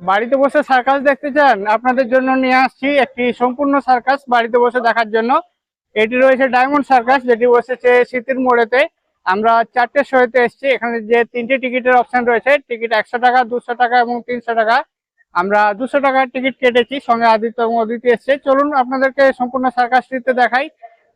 বাড়িতে বসে সার্কাস দেখতে চান, আপনাদের জন্য নিয়ে আসছি একটি সম্পূর্ণ সার্কাস বাড়িতে বসে দেখার জন্য। এটি রয়েছে ডায়মন্ড সার্কাস যেটি বসেছে শীতের মোড়েতে। আমরা চারটে শোতে এসেছি, এখানে যে তিনটে টিকিটের অপশন রয়েছে, টিকিট একশো টাকা, দুশো টাকা এবং তিনশো টাকা। আমরা দুশো টাকার টিকিট কেটেছি, সঙ্গে আদিত্য এবং অদিতি এসছে। চলুন আপনাদেরকে সম্পূর্ণ সার্কাসটিতে দেখাই।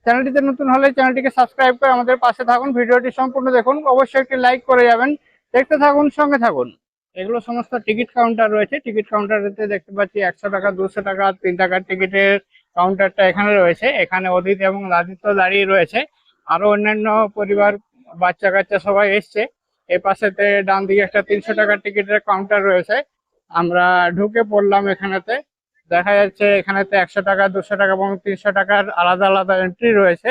চ্যানেলটিতে নতুন হলে চ্যানেলটিকে সাবস্ক্রাইব করে আমাদের পাশে থাকুন, ভিডিওটি সম্পূর্ণ দেখুন। অবশ্যই একটি লাইক করে যাবেন। দেখতে থাকুন, সঙ্গে থাকুন। এগুলো সমস্ত টিকিট কাউন্টার রয়েছে। টিকিট কাউন্টারেতে দেখতে পাচ্ছি একশো টাকা, দুশো টাকা, তিন টাকার টিকিটের কাউন্টারটা এখানে রয়েছে। এখানে অদিত এবং আদিত্য দাঁড়িয়ে রয়েছে। আরও অন্যান্য পরিবার, বাচ্চা কাচ্চা সবাই এসছে। এই পাশেতে ডান দিকে একটা তিনশো টাকার টিকিটের কাউন্টার রয়েছে। আমরা ঢুকে পড়লাম এখানেতে। দেখা যাচ্ছে এখানেতে একশো টাকা, দুশো টাকা এবং তিনশো টাকার আলাদা আলাদা এন্ট্রি রয়েছে।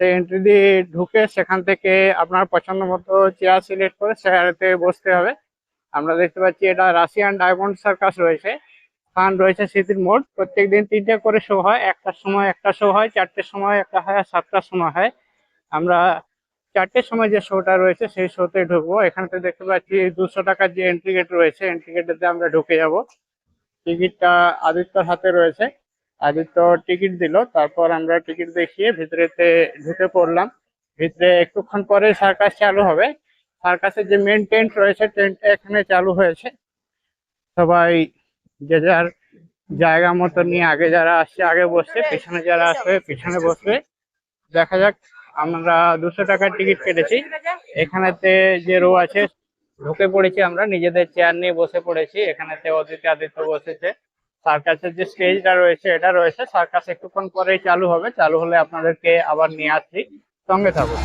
সেই এন্ট্রি দিয়ে ঢুকে সেখান থেকে আপনার পছন্দ মতো চেয়ার সিলেক্ট করে চেয়ারেতে বসতে হবে। আমরা দেখতে পাচ্ছি এটা রাশিয়ান ডায়মন্ড সার্কাস রয়েছে। স্থান রয়েছে স্মৃতির মোড়। প্রত্যেক দিন তিনটে করে শো হয়। একটার সময় একটা শো হয়, চারটের সময় একটা হয় আর সাতটার সময় হয়। আমরা চারটের সময় যে শোটা রয়েছে সেই শোতে ঢুকবো। এখানতে দেখতে পাচ্ছি দুশো টাকার যে এন্ট্রি গেট রয়েছে এন্ট্রি গেটেতে আমরা ঢুকে যাব। টিকিটটা আদিত্যর হাতে রয়েছে। আদিত্য টিকিট দিল। তারপর আমরা টিকিট দেখিয়ে ভিতরেতে ঢুকে পড়লাম। ভিতরে একটুক্ষণ পরে সার্কাস চালু হবে। সার্কাসের যে মেন টেন্ট রয়েছে টেন্টটা এখানে চালু হয়েছে। সবাই যে যার জায়গা মতো নিয়ে আগে যারা আসছে, আগে বসছে, পিছনে যারা আসবে, পিছনে বসবে। দেখা যাক, আমরা দুশো টাকার টিকিট কেটেছি। এখানেতে যে রো আছে, ঢুকে পড়েছি আমরা। নিজেদের চেয়ার নিয়ে বসে পড়েছি। এখানেতে অদিতি আদিত্য বসেছে। সার্কাসের যে স্টেজটা রয়েছে, এটা রয়েছে। সার্কাস একটুক্ষণ পরেই চালু হবে। চালু হলে আপনাদেরকে আবার নিয়ে আসছি। সঙ্গে থাকুন।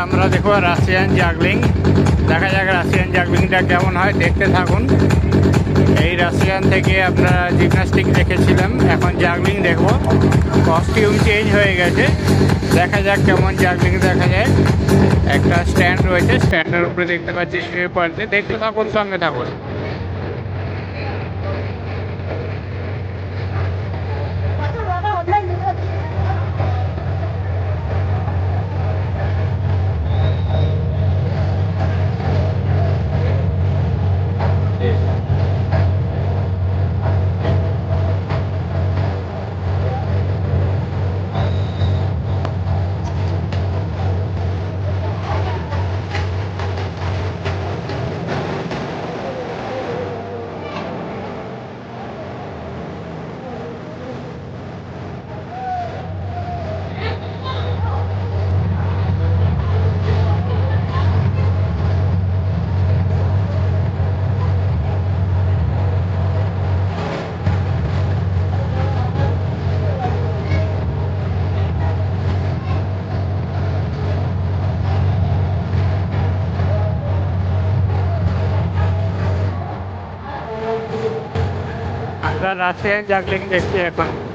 আমরা দেখো রাশিয়ান জাগলিং। দেখা যাক রাশিয়ান জাগলিংটা কেমন হয়। দেখতে থাকুন। এই রাশিয়ান থেকে আপনারা জিমনাস্টিক দেখেছিলাম। এখন জাগলিং দেখব। কস্টিউম চেঞ্জ হয়ে গেছে। দেখা যাক কেমন জাগলিং দেখা যায়। একটা স্ট্যান্ড রয়েছে। স্ট্যান্ডের উপরে দেখতে পাচ্ছি শুয়ে পড়তে। দেখতে থাকুন, সঙ্গে থাকুন। আমরা রাশিয়ান জাগলিং দেখছি এখন তিনখানা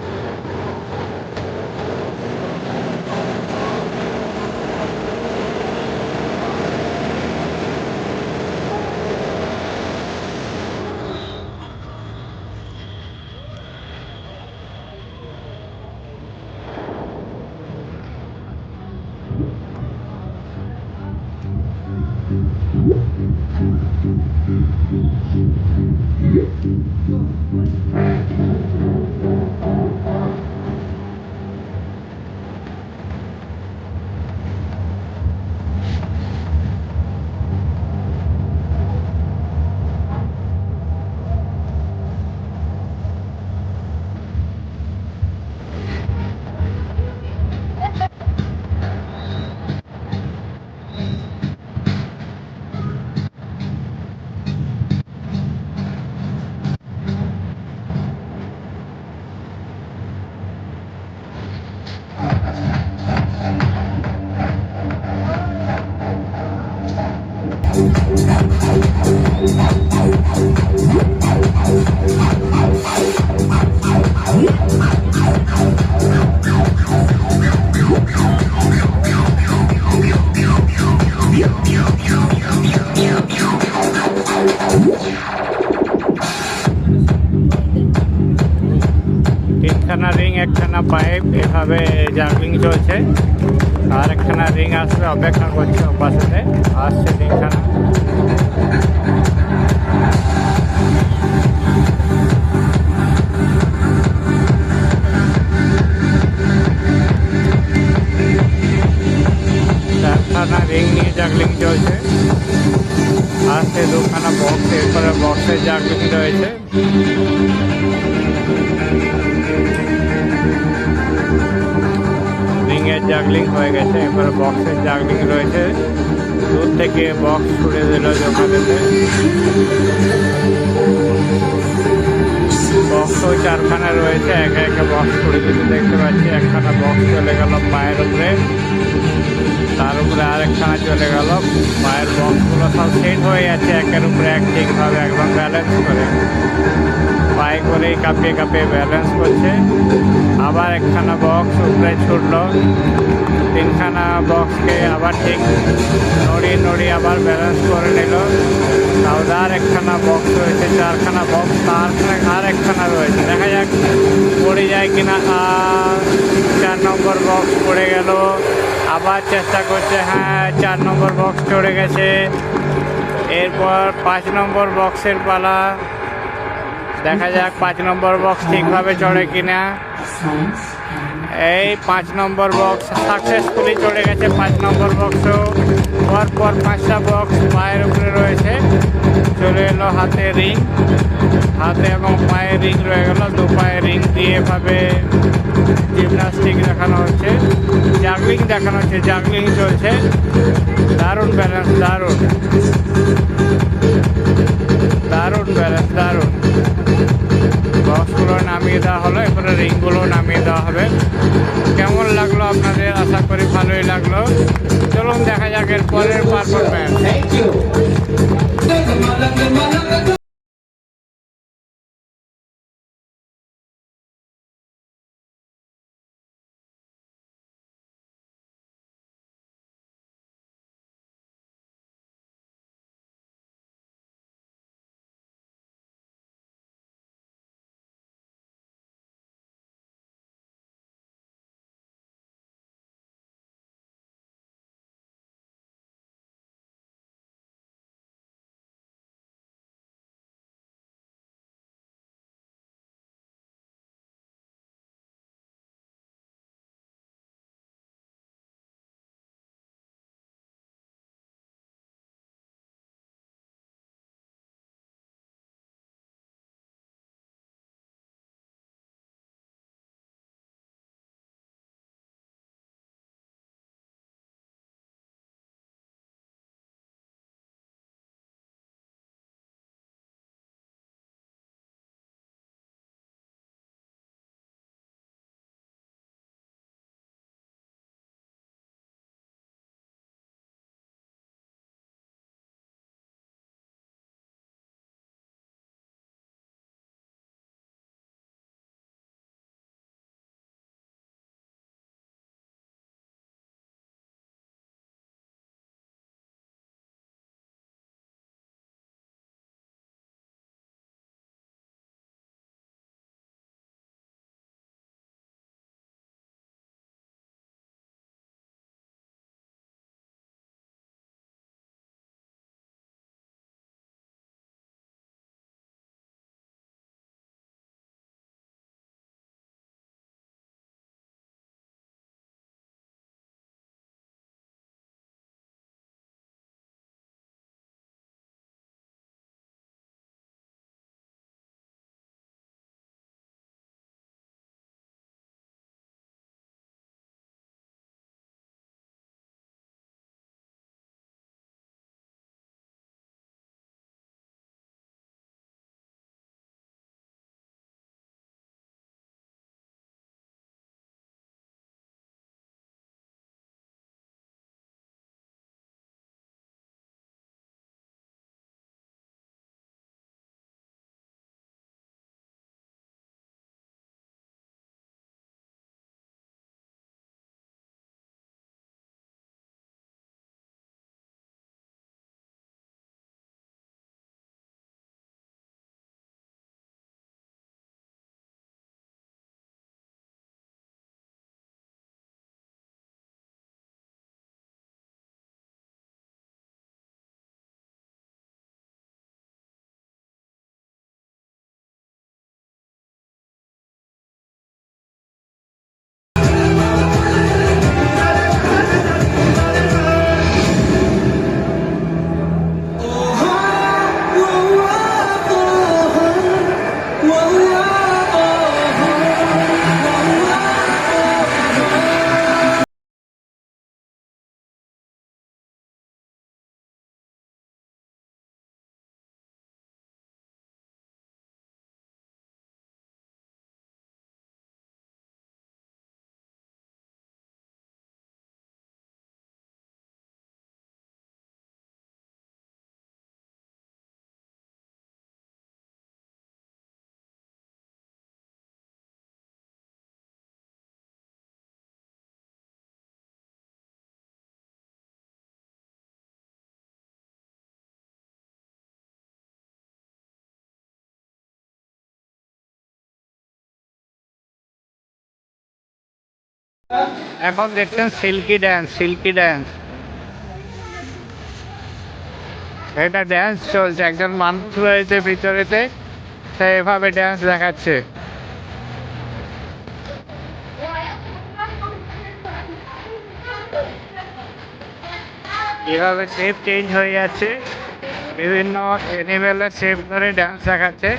আসবে অপেক্ষা করছে ওপাশে আসছে তিনখানা চারখানা জাগলিং চলছে। আসছে দুখানা বক্স এরপরে বক্সের জাগলিং রয়েছে। রিংয়ের জাগলিং হয়ে গেছে, এবার বক্সের জাগলিং রয়েছে। দূর থেকে বক্স ছুড়ে দিল দোকানেতে বক্স ওই চারখানা রয়েছে, একে একে বক্স ছুড়ে দিতে দেখতে পাচ্ছি একখানা বক্স চলে গেল পায়ের উপরে। তার উপরে আরেকখানা চলে গেল। পায়ের বক্সগুলো সব সেট হয়ে যাচ্ছে, একের উপরে এক ঠিকভাবে একদম ব্যালেন্স করে। পায়ে করেই কাঁপিয়ে কাঁপিয়ে ব্যালেন্স করছে। আবার একখানা বক্স উপরে ছুটলো। তিনখানা বক্সকে আবার ঠিক নড়িয়ে নড়িয়ে আবার ব্যালেন্স করে নিল। তাওদার একখানা বক্স রয়েছে, চারখানা বক্স তার আর একখানা রয়েছে। দেখা যাক পড়ে যায় কিনা। আর চার নম্বর বক্স পড়ে গেল। আবার চেষ্টা করছে হ্যাঁ চার নম্বর বক্স চড়ে গেছে। এরপর পাঁচ নম্বর বক্সের পালা। দেখা যাক পাঁচ নম্বর বক্স ঠিকভাবে চড়ে কিনা। এই পাঁচ নম্বর বক্স সাকসেসফুলি চড়ে গেছে পাঁচ নম্বর বক্সও পর পর পাঁচটা বক্স পায়ের উপরে রয়েছে। চলে এলো হাতে রিং হাতে এবং পায়ে রিং রয়ে গেল। দু পায়ে রিং দিয়ে এভাবে জিমনাস্টিক দেখানো হচ্ছে। জাগলিং দেখানো হচ্ছে জাগলিং চলছে। দারুণ ব্যালেন্স দারুণ। দারুণ ব্যালেন্স দারুণ। বক্সগুলো নামিয়ে দেওয়া হলো, এরপরে রিংগুলো নামিয়ে দেওয়া হবে। কেমন লাগল আপনাদের? আশা করি ভালোই লাগল। চলুন দেখা যাক এর পরের পারফরমেন্স এখন দেখছেন সিল্কি ড্যান্স সিল্কি ড্যান্স এটা ড্যান্স চলছে, একজন মানুষ রয়েছে ভিতরেতে, সে এভাবে ড্যান্স দেখাচ্ছে। এভাবে শেপ চেঞ্জ হয়ে যাচ্ছে, বিভিন্ন অ্যানিমেলের শেপ ধরে ড্যান্স দেখাচ্ছে।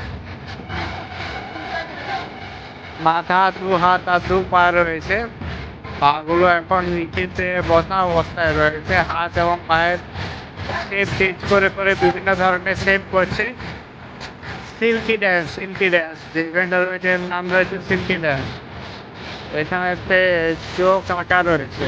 মাথা, দু হাত আর দু পা রয়েছে। পাগুলো এখন নিচেতে বসা অবস্থায় রয়েছে। হাত এবং পায়ের শেপ চেঞ্জ করে করে বিভিন্ন ধরনের শেপ করছে। সিল্কি ড্যান্স সিল্কি ড্যান্স যে ইভেন্টটা রয়েছে নাম রয়েছে সিল্কি ড্যান্স এখানে চোখ আঁকা রয়েছে।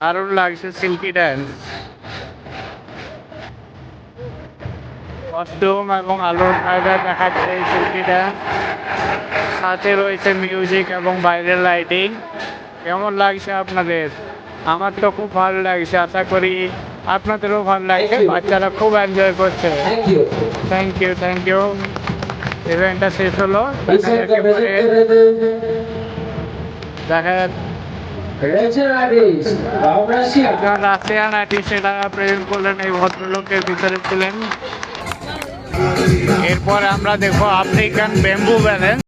দারুণ লাগছে সিল্কি ড্যান্স কস্টিউম এবং আলোর ফায়দা দেখাচ্ছে এই সিল্কি ড্যান্স সাথে রয়েছে মিউজিক এবং বাইরের লাইটিং কেমন লাগছে আপনাদের? আমার তো খুব ভালো লাগছে আশা করি আপনাদেরও ভালো লাগছে। বাচ্চারা খুব এনজয় করছে। থ্যাংক ইউ থ্যাংক ইউ ইভেন্টটা শেষ হলো। দেখা করলেন এই ভদ্রলোকের ভিতরে এরপর আমরা দেখো আফ্রিকান ব্যাম্বু ব্যালেন্স।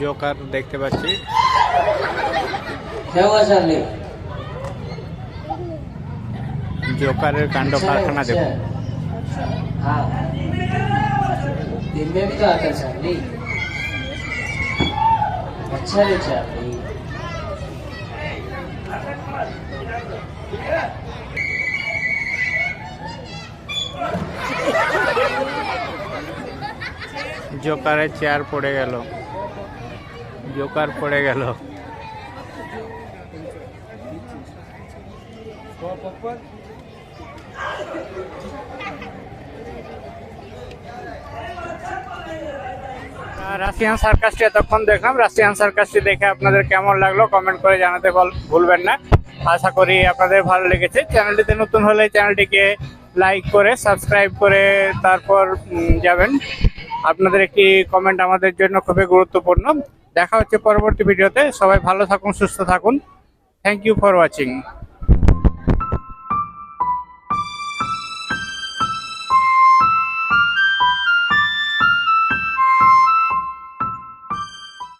জোকার দেখতে পাচ্ছি ठेवा चार्ली জোকারের কাণ্ড কারখানা দেখুন हाँ दिन में भी तो आता चार्ली अच्छा रे चार्ली জোকারের চেয়ার পড়ে গেল জোকার পড়ে গেল। রাশিয়ান সার্কাসটি এতক্ষণ দেখলাম। রাশিয়ান সার্কাসটি দেখে আপনাদের কেমন লাগল কমেন্ট করে জানাতে ভুলবেন না। আশা করি আপনাদের ভালো লেগেছে। চ্যানেলটিতে নতুন হলে চ্যানেলটিকে লাইক করে সাবস্ক্রাইব করে, তারপর যাবেন। আপনাদের একটি কমেন্ট আমাদের জন্য খুবই গুরুত্বপূর্ণ। দেখা হচ্ছে পরবর্তী ভিডিওতে। সবাই ভালো থাকুন সুস্থ থাকুন। Thank you for watching